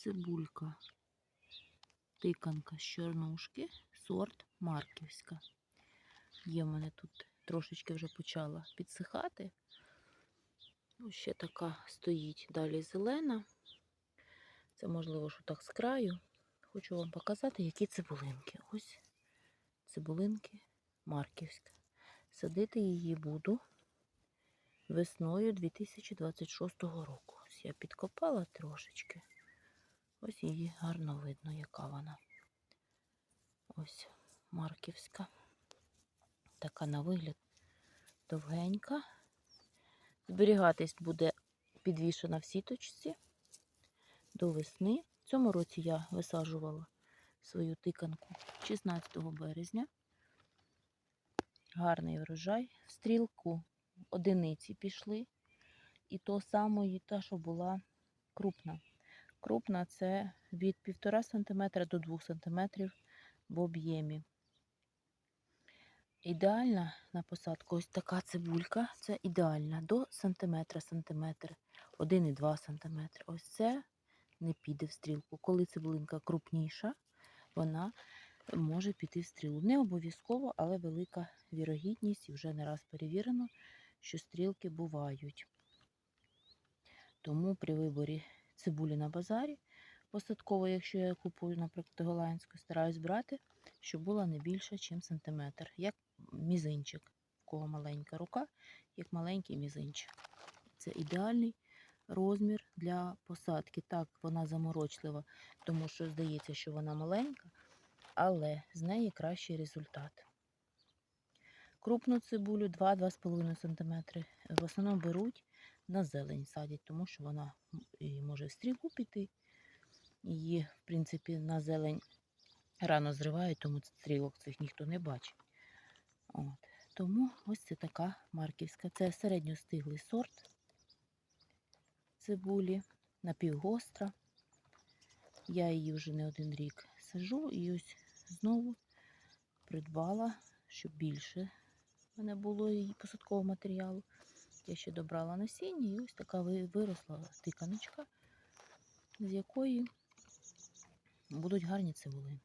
цибулька. Тиканка з чорнушки, сорт Марківська. Є в мене тут трошечки вже почала підсихати. Ось ще така стоїть далі зелена. Це можливо, що так з краю. Хочу вам показати, які цибулинки. Ось цибулинки Марківська. Садити її буду весною 2026 року. Ось я підкопала трошечки. Ось її гарно видно, яка вона. Ось Марківська. Така на вигляд довгенька. Зберігатись буде підвішена в сіточці до весни. В цьому році я висаджувала свою тиканку 16 березня. Гарний врожай. В стрілку одиниці пішли. І то самої, та, що була крупна. Крупна це від 1,5 см до 2 см в об'ємі. Ідеальна на посадку ось така цибулька. Це ідеальна до сантиметра, сантиметр, 1,2 см. Ось це не піде в стрілку. Коли цибулинка крупніша, вона може піти в стрілу. Не обов'язково, але велика вірогідність, і вже не раз перевірено, що стрілки бувають. Тому при виборі цибулі на базарі посадково, якщо я купую, наприклад, голландську, стараюсь брати, щоб була не більше, ніж сантиметр, як мізинчик. У кого маленька рука, як маленький мізинчик. Це ідеальний розмір для посадки. Так, вона заморочлива, тому що здається, що вона маленька, але з неї кращий результат. Крупну цибулю 2-2,5 см. В основному беруть на зелень садять, тому що вона і може в стрілку піти. Її, в принципі, на зелень рано зривають, тому стрілок цих ніхто не бачить. От. Тому ось це така марківська. Це середньостиглий сорт цибулі, напівгостра. Я її вже не один рік сажу і ось знову придбала, щоб більше в мене було її посадкового матеріалу. Я ще добрала насіння і ось така виросла тиканочка, з якої будуть гарні цибули.